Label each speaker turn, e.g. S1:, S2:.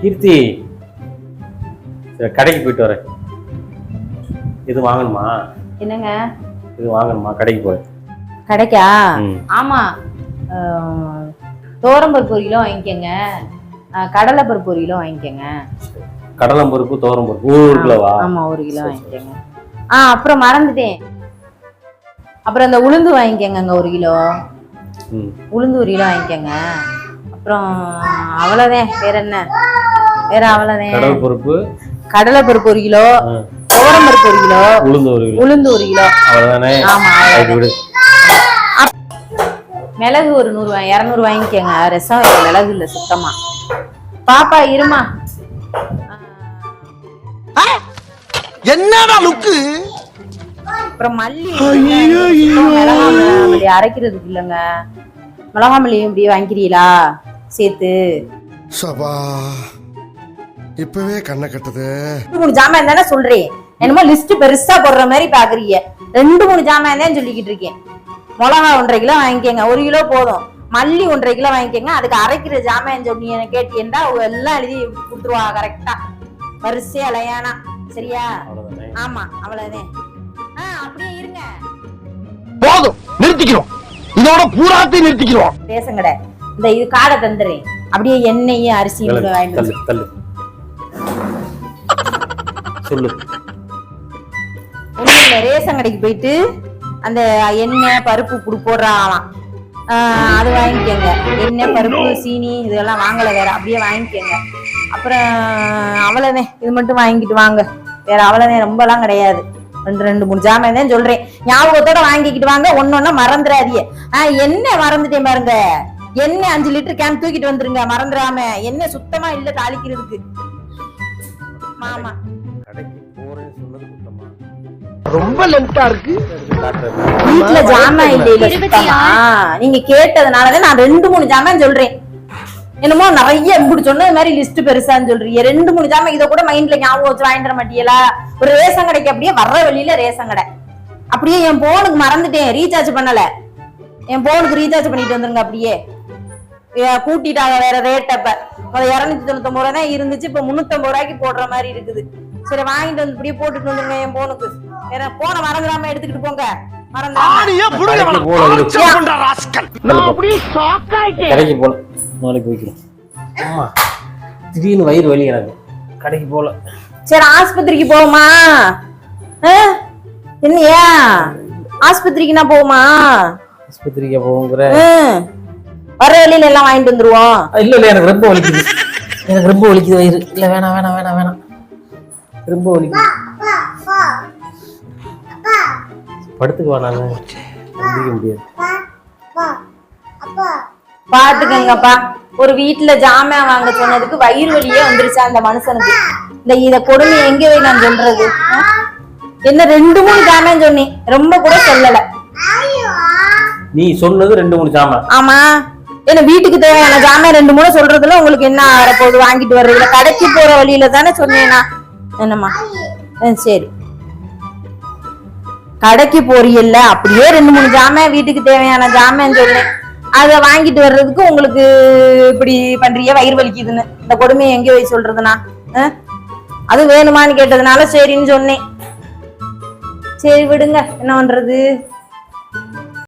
S1: கீர்த்தி கடைக்கு போயிட்டு வரேன். இது வாங்கணுமா?
S2: என்னங்க?
S1: இது வாங்கணுமா? கடைக்கு போய்
S2: கிடைக்கா. ஆமா. அஹ், துவரம்பருப்பு ஒரு கிலோ வாங்கிக்கோங்க. கடலைப்பருப்பு ஒரு கிலோ வாங்கிக்கோங்க.
S1: கடலம் பருப்பு தோரம் பருப்பு ஒரு கிலோவா?
S2: ஆமா ஒரு கிலோ வாங்கிக்கோங்க. ஆ அப்புறம் மறந்துட்டேன். அப்புறம் இந்த உளுந்து வாங்கிக்கோங்க அங்க ஒரு கிலோ. உளுந்து ஒரு கிலோ வாங்கிக்கோங்க. அப்புறம் அவ்வளோதான் வேற என்ன? வேற அவ்வளோதான்
S1: கடல் பருப்பு
S2: கடலைப்பருப்பு ஒரு கிலோ.
S1: ஆ,
S2: துவரம்பருப்பு ஒரு கிலோ.
S1: உளுந்து ஒரு கிலோ.
S2: உளுந்து ஒரு கிலோ.
S1: அவ்வளவுதானே?
S2: ஆமா மிளகு ஒரு நூறு இரநூறு வாங்கிக்கோங்க. ரசம் மிளகு இல்லை சுத்தமா. பாப்பா இருமா.
S3: என்னடா லுக்கு?
S2: அப்புறம் மல்லி மிளகா மல்லி அரைக்கிறதுக்கு இல்லைங்க. மிளகா மல்லி இப்படி வாங்கிக்கிறீங்களா? சேர்த்து.
S3: சபா இப்பவே கண்ணை கட்டுது.
S2: ரெண்டு மூணு ஜாமான் தானே சொல்றேன். என்னமோ லிஸ்ட் பெருசா போடுற மாதிரி பாக்குறீங்க. ரெண்டு மூணு ஜாமான் தான் சொல்லிக்கிட்டு இருக்கேன். மிளகா ஒன்றரை கிலோ வாங்கிக்கோங்க. ஒரு கிலோ போதும். மல்லி ஒன்றரை கிலோ வாங்கிக்கோங்க. அதுக்கு அரைக்கிற ஜாமான் சொன்னீங்க கேட்டீங்கன்னா எல்லாம் எழுதி கொடுத்துருவாங்க கரெக்டா வரிசையா அலையானா சரியா? ஆமா அவ்வளவுதான். அப்படியே இருங்க.
S3: போதும் நிறுத்திக்கிறோம். இதோட பூராத்தையும் நிறுத்திக்கிறோம்.
S2: பேசுங்கட. இந்த இது காடை தந்துடுறேன். அப்படியே எண்ணெயும் அரிசியும் வந்து.
S1: தள்ளு தள்ளு. சொல்லு.
S2: ரேஷன் கடைக்கு போயிட்டு அந்த எண்ணெய் பருப்பு புடு போடுறாங்களாம். அது வாங்கிக்கோங்க. எண்ணெய் பருப்பு சீனி இதெல்லாம் வாங்கல வேற. அப்படியே வாங்கிக்கோங்க. அப்புறம் அவ்வளவுதான். இது மட்டும் வாங்கிட்டு வாங்க. வேற அவ்வளவுதான். ரொம்பலாம் கிடையாது. ரெண்டு ரெண்டு மூணு ஜாமான் தான் சொல்றேன். ஞாபகத்தோட வாங்கிக்கிட்டு வாங்க. ஒன்னொன்னா மறந்துடாதீங்க. ஆஹ் எண்ணெய் மறந்துட்டேன் பாருங்க. எண்ணெய் அஞ்சு லிட்டர் கேன் தூக்கிட்டு வந்துருங்க. மறந்துடாம. எண்ணெய் சுத்தமா இல்ல தாளிக்கிறதுக்கு. மாமா.
S3: ரொம்ப லென்த்தா இருக்கு.
S2: வீட்டுல ஜாமான் இல்ல நீங்க கேட்டதுனாலதான் நான் ரெண்டு மூணு ஜாமான் சொல்றேன். என்னமோ நிறைய இப்படி சொன்னது மாதிரி லிஸ்ட் பெருசான்னு சொல்றீங்க. ரெண்டு மூணு ஜாமான் இதை கூட மைண்ட்ல ஞாபகம் வச்சு வாங்கிட்டு வர மாட்டீங்களா ஒரு ரேஷன் கடைக்கு அப்படியே வர்ற வழியில ரேஷன் கடை. அப்படியே என் போனுக்கு மறந்துட்டேன். ரீசார்ஜ் பண்ணல. என் போனுக்கு ரீசார்ஜ் பண்ணிட்டு வந்துருங்க அப்படியே. கூட்டிட்டாங்க வேற ரேட் அப்ப. இருநூத்தி தொண்ணூத்தொன்பது ரூபா தான் இருந்துச்சு. இப்ப முன்னூத்தம்பது ரூபாய்க்கு போடுற மாதிரி இருக்குது. சரி வாங்கிட்டு வந்து இப்படியே போட்டுட்டு வந்துருங்க என் போனுக்கு வேற போனை மறந்துடாம எடுத்துக்கிட்டு போங்க.
S1: கடைக்கு போல. நாளைக்கு போய்க்கிறோம். ஆமா. திடீர்னு வயிறு வலி எனக்கு. கடைக்கு போல.
S2: சரி ஆஸ்பத்திரிக்கு போவோமா? என்னையா? ஆஸ்பத்திரிக்கு நான் போவோமா?
S1: ஆஸ்பத்திரிக்கு போங்கிற
S2: ம். வர வழியில எல்லாம் வாங்கிட்டு வந்துருவோம்.
S1: இல்ல இல்ல எனக்கு ரொம்ப வலிக்குது. எனக்கு ரொம்ப வலிக்குது வயிறு. இல்ல வேணாம் வேணாம் வேணாம் வேணாம். ரொம்ப வலிக்குது. படுத்துக்குவா நானு எந்திரிக்க முடியாது.
S2: பாத்துக்கங்கப்பா. ஒரு வீட்டுல ஜாமான் வாங்க சொன்னதுக்கு வயிறு வலியே வந்துருச்சா அந்த மனுஷனுக்கு? இந்த இத கொடுமை எங்க போய் நான் சொல்றது? என்ன ரெண்டு மூணு ஜாமான் சொன்னேன். ரொம்ப கூட சொல்லல.
S1: நீ சொன்னது ரெண்டு மூணு சாமான்
S2: ஆமா. என்ன வீட்டுக்கு தேவையான ஜாமான் ரெண்டு மூணு சொல்றதுல உங்களுக்கு என்ன வரப்போகுது வாங்கிட்டு வர்றதுல கடைக்கு போற வழியில தானே சொன்னேனா? என்னம்மா? ஆ, சரி. கடைக்கு போறீல்ல அப்படியே ரெண்டு மூணு ஜாமான் வீட்டுக்கு தேவையான ஜாமான் சொன்னேன் அதை வாங்கிட்டு வர்றதுக்கு உங்களுக்கு இப்படி பண்றிய வயிறு வலிக்குதுன்னு. இந்த கொடுமையை எங்கே போய் சொல்றதுனா ஆ? அது வேணுமான்னு கேட்டதுனால சரின்னு சொன்னேன். சரி விடுங்க என்ன பண்றது?